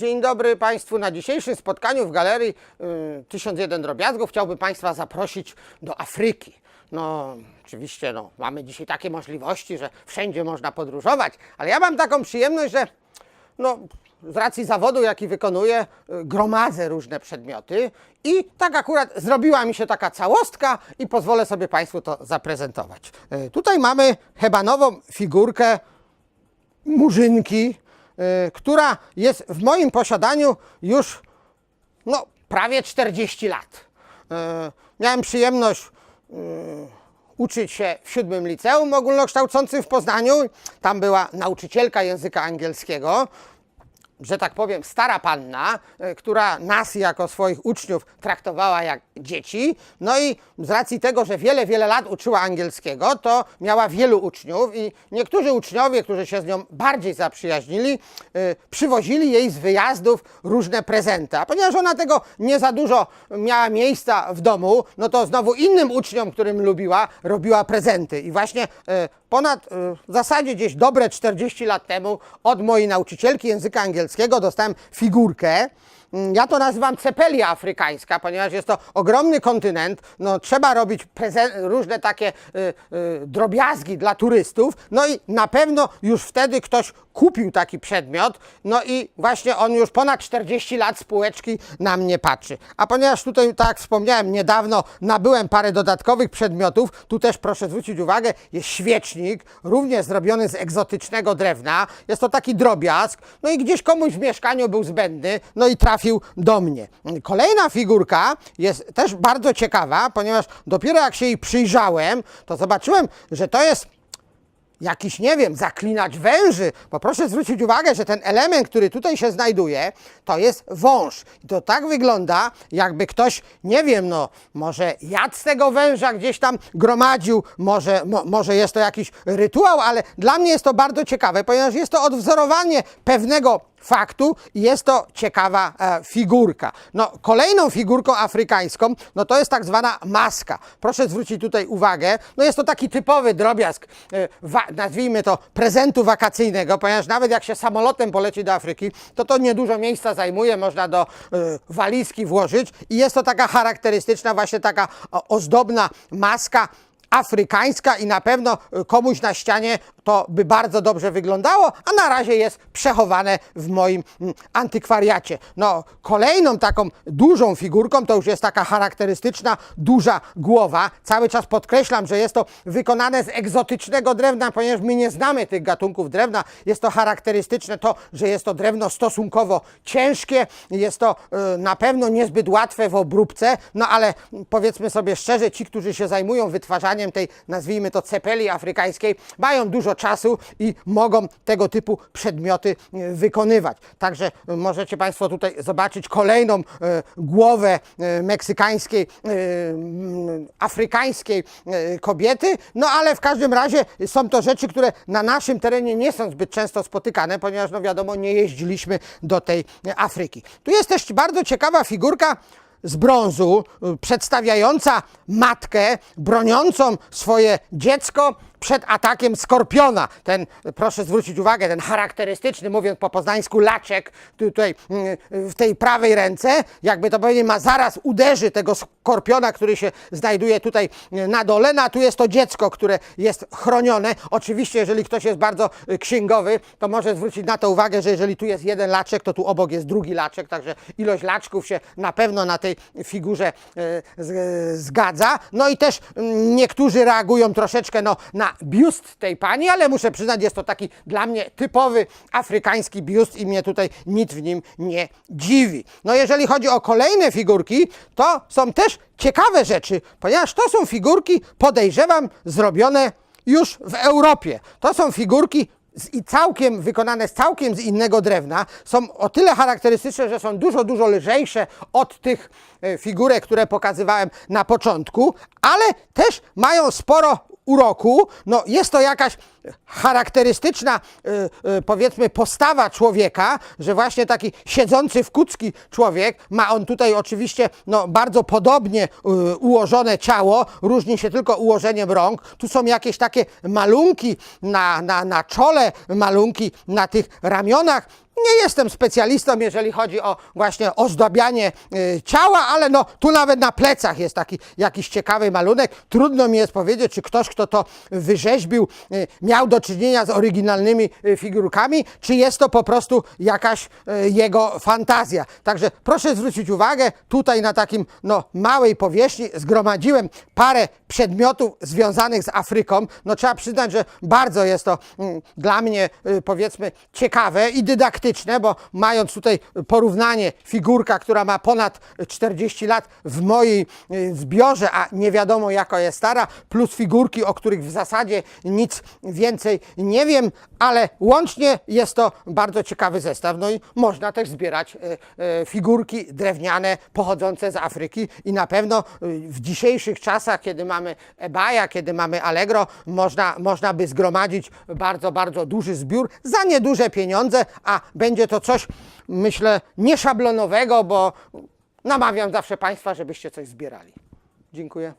Dzień dobry Państwu. Na dzisiejszym spotkaniu w Galerii y, 1001 Drobiazgów chciałbym Państwa zaprosić do Afryki. No, oczywiście no, mamy dzisiaj takie możliwości, że wszędzie można podróżować, ale ja mam taką przyjemność, że no, z racji zawodu, jaki wykonuję, y, gromadzę różne przedmioty i tak akurat zrobiła mi się taka całostka i pozwolę sobie Państwu to zaprezentować. Y, Tutaj mamy hebanową figurkę murzynki, która jest w moim posiadaniu już no, prawie 40 lat. Y, miałem przyjemność y, uczyć się w siódmym liceum ogólnokształcącym w Poznaniu. Tam była nauczycielka języka angielskiego że tak powiem, stara panna, e, która nas jako swoich uczniów traktowała jak dzieci. No i z racji tego, że wiele, wiele lat uczyła angielskiego, to miała wielu uczniów i niektórzy uczniowie, którzy się z nią bardziej zaprzyjaźnili, e, przywozili jej z wyjazdów różne prezenty. A ponieważ ona tego nie za dużo miała miejsca w domu, no to znowu innym uczniom, którym lubiła, robiła prezenty. I właśnie e, ponad w zasadzie gdzieś dobre 40 lat temu od mojej nauczycielki języka angielskiego dostałem figurkę. Mm, Ja to nazywam cepelia afrykańska, ponieważ jest to ogromny kontynent. No, trzeba robić różne takie y, y, drobiazgi dla turystów. No i na pewno już wtedy ktoś kupił taki przedmiot. No i właśnie on już ponad 40 lat z półeczki na mnie patrzy. A ponieważ tutaj, tak jak wspomniałem, niedawno nabyłem parę dodatkowych przedmiotów, tu też proszę zwrócić uwagę, jest świecznik, również zrobiony z egzotycznego drewna. Jest to taki drobiazg. No i gdzieś komuś w mieszkaniu był zbędny, no i trafił do mnie. Kolejna figurka jest też bardzo ciekawa, ponieważ dopiero jak się jej przyjrzałem, to zobaczyłem, że to jest jakiś, nie wiem, zaklinacz węży, bo proszę zwrócić uwagę, że ten element, który tutaj się znajduje, to jest wąż. I to tak wygląda, jakby ktoś, nie wiem, no, może jadł z tego węża gdzieś tam gromadził, może, mo, może jest to jakiś rytuał, ale dla mnie jest to bardzo ciekawe, ponieważ jest to odwzorowanie pewnego faktu i jest to ciekawa e, figurka. No, kolejną figurką afrykańską, no to jest tak zwana maska. Proszę zwrócić tutaj uwagę, no jest to taki typowy drobiazg, e, wa, nazwijmy to prezentu wakacyjnego, ponieważ nawet jak się samolotem poleci do Afryki, to to niedużo miejsca zajmuje, można do e, walizki włożyć i jest to taka charakterystyczna właśnie taka o, ozdobna maska, afrykańska i na pewno y, komuś na ścianie to by bardzo dobrze wyglądało, a na razie jest przechowane w moim mm, antykwariacie. No, kolejną taką dużą figurką to już jest taka charakterystyczna, duża głowa. Cały czas podkreślam, że jest to wykonane z egzotycznego drewna, ponieważ my nie znamy tych gatunków drewna. Jest to charakterystyczne to, że jest to drewno stosunkowo ciężkie, jest to y, na pewno niezbyt łatwe w obróbce, no ale powiedzmy sobie szczerze, ci, którzy się zajmują wytwarzaniem tej, nazwijmy to, cepeli afrykańskiej, mają dużo czasu i mogą tego typu przedmioty e, wykonywać. Także możecie Państwo tutaj zobaczyć kolejną e, głowę e, meksykańskiej, afrykańskiej kobiety, no ale w każdym razie są to rzeczy, które na naszym terenie nie są zbyt często spotykane, ponieważ no wiadomo, nie jeździliśmy do tej Afryki. Tu jest też bardzo ciekawa figurka, z brązu, przedstawiająca matkę broniącą swoje dziecko przed atakiem skorpiona. Ten, y, proszę zwrócić uwagę, ten charakterystyczny, mówiąc po poznańsku, laczek tutaj y, w tej prawej ręce, jakby to powiedzieć, ma zaraz uderzy tego skorpiona, który się znajduje tutaj y, na dole, no a tu jest to dziecko, które jest chronione. Oczywiście, jeżeli ktoś jest bardzo y, księgowy, to może zwrócić na to uwagę, że jeżeli tu jest jeden laczek, to tu obok jest drugi laczek, także ilość laczków się na pewno na tej figurze y, z- zgadza. No i też mm, niektórzy reagują troszeczkę no, na biust tej pani, ale muszę przyznać, jest to taki dla mnie typowy afrykański biust i mnie tutaj nic w nim nie dziwi. No jeżeli chodzi o kolejne figurki, to są też ciekawe rzeczy, ponieważ to są figurki, podejrzewam, zrobione już w Europie. To są figurki z, i całkiem wykonane z całkiem z innego drewna. Są o tyle charakterystyczne, że są dużo, dużo lżejsze od tych e, figurek, które pokazywałem na początku, ale też mają sporo uroku. No, jest to jakaś charakterystyczna, y, y, powiedzmy, postawa człowieka, że właśnie taki siedzący w kucki człowiek, ma on tutaj oczywiście no, bardzo podobnie y, ułożone ciało, różni się tylko ułożeniem rąk. Tu są jakieś takie malunki na, na, na czole, malunki na tych ramionach. Nie jestem specjalistą, jeżeli chodzi o właśnie ozdabianie ciała, ale no tu nawet na plecach jest taki jakiś ciekawy malunek. Trudno mi jest powiedzieć, czy ktoś, kto to wyrzeźbił, miał do czynienia z oryginalnymi y, figurkami, czy jest to po prostu jakaś y, jego fantazja. Także proszę zwrócić uwagę, tutaj na takim no, małej powierzchni zgromadziłem parę przedmiotów związanych z Afryką. No trzeba przyznać, że bardzo jest to mm, dla mnie y, powiedzmy ciekawe i dydaktyczne, bo mając tutaj porównanie figurka, która ma ponad 40 lat w mojej zbiorze, a nie wiadomo jaka jest stara, plus figurki, o których w zasadzie nic więcej nie wiem, ale łącznie jest to bardzo ciekawy zestaw. No i można też zbierać y, y, figurki drewniane pochodzące z Afryki i na pewno y, w dzisiejszych czasach, kiedy mamy eBaya, kiedy mamy Allegro, można, można by zgromadzić bardzo, bardzo duży zbiór za nieduże pieniądze, a będzie to coś, myślę, nieszablonowego, bo namawiam zawsze Państwa, żebyście coś zbierali. Dziękuję.